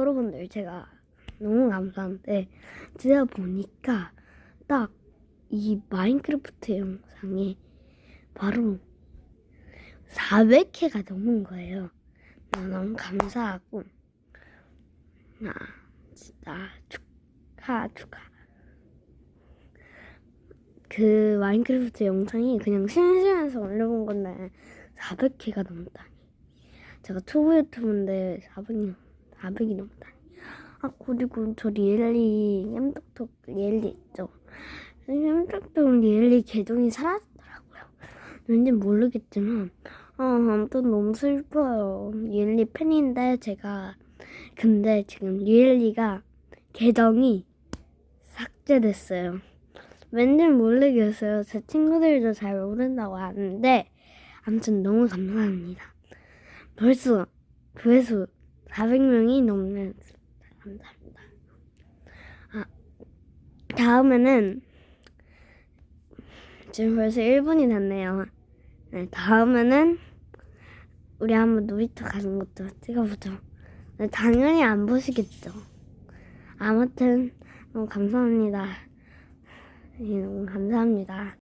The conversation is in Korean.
여러분들 제가 너무 감사한데 제가 보니까 딱 이 마인크래프트 영상에 바로 400회가 넘은 거예요. 나 너무 감사하고 나 진짜 축하 축하. 그 마인크래프트 영상이 그냥 심심해서 올려본 건데 400회가 넘다니. 제가 투브 유튜브인데 400이 400이 넘다니. 아 그리고 저 리엘리 엠톡톡 리엘리 있죠. 엠톡톡 리엘리 계정이 사라졌더라고요. 왠지 모르겠지만 아 아무튼 너무 슬퍼요. 리엘리 팬인데 제가 근데 지금 리엘리가 계정이 삭제됐어요. 왠지 모르겠어요. 제 친구들도 잘 모른다고 하는데 아무튼 너무 감사합니다. 벌써 조회수 400명이 넘는 감사합니다. 아 다음에는 지금 벌써 1분이 됐네요. 네, 다음에는 우리 한번 놀이터 가는 것도 찍어보죠. 네, 당연히 안 보시겠죠. 아무튼 너무 감사합니다. 네, 너무 감사합니다.